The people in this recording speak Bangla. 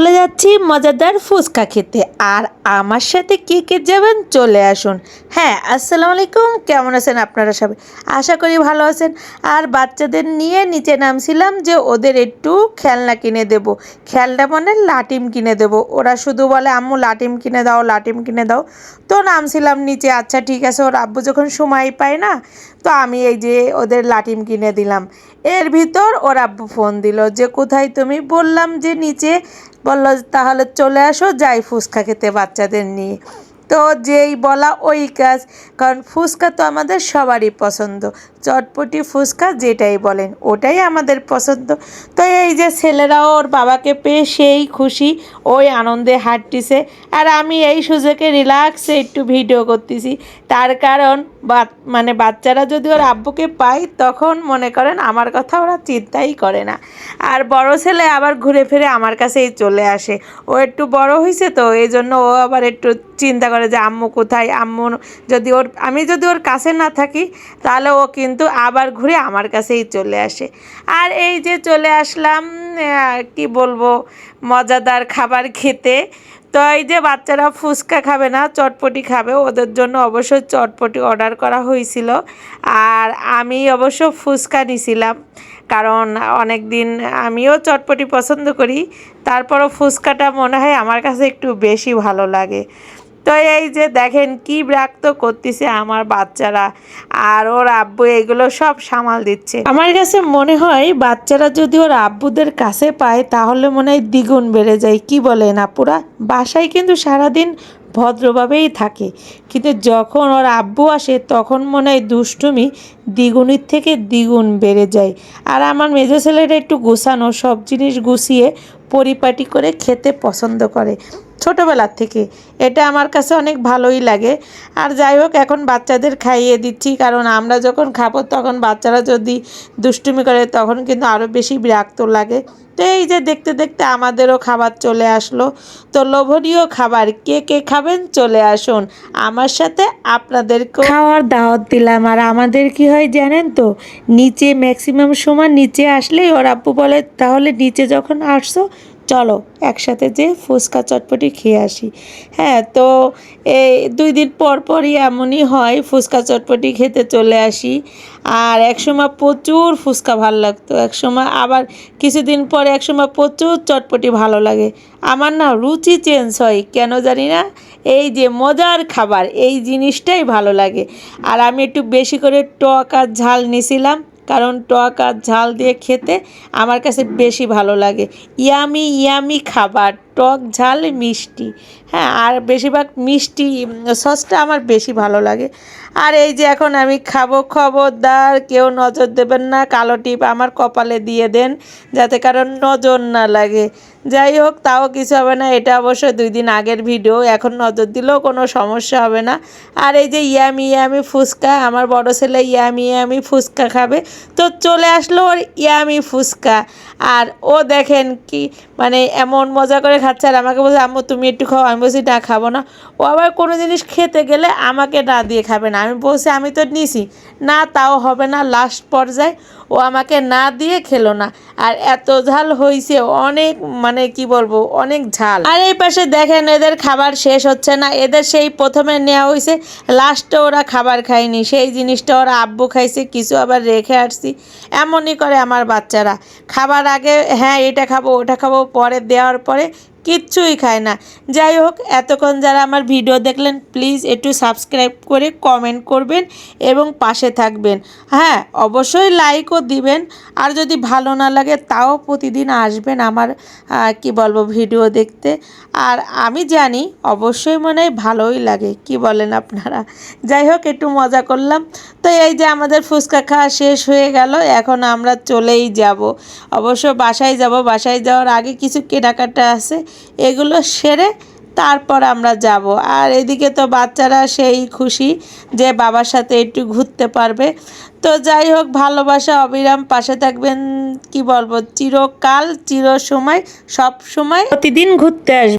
চলে যাচ্ছি মজাদার ফুচকা খেতে। আর আমার সাথে কে কে যাবেন চলে আসুন। হ্যাঁ আসসালামু আলাইকুম। কেমন আছেন আপনারা সবাই? আশা করি ভালো আছেন। আর বাচ্চাদের নিয়ে নিচে নামছিলাম যে ওদের একটু খেলনা কিনে দেব। খেলনা মানে লাটিম কিনে দেব। ওরা শুধু বলে, আম্মু, লাটিম কিনে দাও, লাটিম কিনে দাও। তো নামছিলাম নিচে আচ্ছা ঠিক আছে, ওর আব্বু যখন সময় পায় না, তো আমি এই যে ওদের লাটিম কিনে দিলাম। এর ভিতর ওর আব্বু ফোন দিল যে, কোথায় তুমি? বললাম যে, নিচে। বলল, তাহলে চলে আসো, যাই ফুচকা খেতে বাচ্চাদের নিয়ে। তো যেই বলা ওই কাজ। কারণ ফুচকা তো আমাদের সবারই পছন্দ। চটপটি ফুচকা যেটাই বলেন, ওটাই আমাদের পছন্দ। তো এই যে ছেলেরা ওর বাবাকে পেয়ে সেই খুশি, ওই আনন্দে হাঁটতিছে। আর আমি এই সুযোগে রিল্যাক্সে একটু ভিডিও করতেছি। তার কারণ মানে বাচ্চারা যদি ওর আব্বুকে পায়, তখন মনে করেন আমার কথা ওরা চিন্তাই করে না। আর বড় ছেলে আবার ঘুরে ফিরে আমার কাছেই চলে আসে। ও একটু বড় হয়েছে তো এই জন্য ও আবার একটু চিন্তা করে যে, আম্মু কোথায়? আম্মু যদি ওর, আমি যদি ওর কাছে না থাকি, তাহলে ও কিন্তু আবার ঘুরে আমার কাছেই চলে আসে। আর এই যে চলে আসলাম কি বলব, মজাদার খাবার খেতে। তো এই যে বাচ্চারা ফুচকা খাবে না, চটপটি খাবে, ওদের জন্য অবশ্যই চটপটি অর্ডার করা হয়েছিল। আর আমি অবশ্য ফুচকা নিছিলাম, কারণ অনেক দিন আমিও চটপটি পছন্দ করি, তারপরও ফুচকাটা মনে হয় আমার কাছে একটু বেশি ভালো লাগে। তো এই যে দেখেন কি ব্রাক্ত করতেছে আমার বাচ্চারা আর ওর আব্বু এগুলো সব সামাল দিচ্ছে। আমার কাছে মনে হয় বাচ্চারা যদি ওর আব্বুদের কাছে পায় তাহলে মনে হয় দ্বিগুণ বেড়ে যায়, কি বলেন আপুরা? বাসায় কিন্তু সারাদিন ভদ্রভাবেই থাকে, কিন্তু যখন ওর আব্বু আসে তখন মনে হয় দুষ্টুমি দ্বিগুণের থেকে দ্বিগুণ বেড়ে যায়। আর আমার মেজো ছেলেটা একটু গুছানো, সব জিনিস গুছিয়ে পরিপাটি করে খেতে পছন্দ করে। ছোটোবেলার থেকে। এটা আমার কাছে অনেক ভালোই লাগে। আর যাই হোক, এখন বাচ্চাদের খাইয়ে দিচ্ছি। কারণ আমরা যখন খাব, তখন বাচ্চারা যদি দুষ্টুমি করে, তখন কিন্তু আরও বেশি বিরক্ত লাগে। এই যে দেখতে দেখতে আমাদেরও খাবার চলে আসলো। তো লোভনীয় খাবার, কে কে খাবেন? চলে আসুন। আমার সাথে আপনাদেরকে খাওয়ার দাওয়াত দিলাম। আর আমাদের কি হয় জানেন তো? নিচে ম্যাক্সিমাম সময় নিচে আসলেই ওর আব্বু বলে, তাহলে নিচে যখন আসছো চলো, একসাথে যে ফুচকা চটপটি খেয়ে আসি। হ্যাঁ তো এই দুই দিন পর পরই এমনই হয়, ফুচকা চটপটি খেতে চলে আসি। আর একসময় প্রচুর ফুচকা ভালো লাগতো, একসময় আবার কিছুদিন পরে একসময় প্রচুর চটপটি ভালো লাগে। আমার না রুচি চেঞ্জ হয়, কেন জানি না? এই যে মজার খাবার, এই জিনিসটাই ভালো লাগে। আর আমি একটু বেশি করে টক আর ঝাল নিছিলাম কারণ টক আর ঝাল দিয়ে খেতে আমার কাছে বেশি ভালো লাগে। ইয়ামি ইয়ামি খাবার। টক ঝাল, মিষ্টি। হ্যাঁ আর বেশিরভাগ মিষ্টি সসটা আমার বেশি ভালো লাগে। আর এই যে এখন আমি খাব খবরদার, কেউ নজর দেবেন না, কালো টিপ আমার কপালে দিয়ে দেন, যাতে কারণ নজর না লাগে। যাই হোক, তাও কিছু হবে না, এটা অবশ্য দুই দিন আগের ভিডিও, এখন নজর দিলেও কোনো সমস্যা হবে না। আর এই যে ইয়ামি ইয়ামি ফুচকা, আমার বড় ছেলে ইয়ামি ইয়ামি ফুচকা খাবে, তো চলে আসলো ওর ইয়ামি ফুচকা। আর ও দেখেন কি মানে এমন মজা করে খাচ্ছে আর আমাকে বলছে, আম্মু, তুমি একটু খাও। আমি বলছি, না, খাব না। ও আবার কোনো জিনিস খেতে গেলে আমাকে না দিয়ে খাবে না। আমি বলছি, আমি তো নিছি। না, তাও হবে না লাস্ট পর্যায়ে। ও আমাকে না দিয়ে খেলো না। আর এত ঝাল হয়েছে অনেক মানে কি বলব, অনেক ঝাল। আর এই পাশে দেখেন, এদের খাবার শেষ হচ্ছে না। এদের সেই প্রথমে নেওয়া হয়েছে লাস্টে ওরা খাবার খায়নি। সেই জিনিসটা ওরা আব্বু খাইছে, কিছু আবার রেখে আসছি। এমনই করে আমার বাচ্চারা। খাবার আগে হ্যাঁ এটা খাব, ওটা খাব। পরে দেওয়ার পরে কিচ্ছুই খায় না। যাই হোক, এতক্ষণ যারা আমার ভিডিও দেখলেন প্লিজ একটু সাবস্ক্রাইব করে কমেন্ট করবেন এবং পাশে থাকবেন। হ্যাঁ অবশ্যই লাইকও দিবেন। আর যদি ভালো না লাগে, তাও প্রতিদিন আসবেন আমার কি বলব, ভিডিও দেখতে। আর আমি জানি, অবশ্যই মনে হয় ভালোই লাগে, কি বলেন আপনারা? যাই হোক, একটু মজা করলাম। তো এই যে আমাদের ফুচকা খাওয়া শেষ হয়ে গেল, এখন আমরা চলেই যাব। অবশ্য বাসায় যাব। বাসায় যাওয়ার আগে কিছু কেনাকাটা আছে। এগুলো সেরে তারপর আমরা যাব। আর এদিকে তো বাচ্চারা সেই খুশি যে বাবার সাথে একটু ঘুরতে পারবে। তো যাই হোক, ভালোবাসা অবিরাম, পাশে থাকবেন, কি বলব, চিরকাল চির সময় সব সময় প্রতিদিন ঘুরতে আসবে।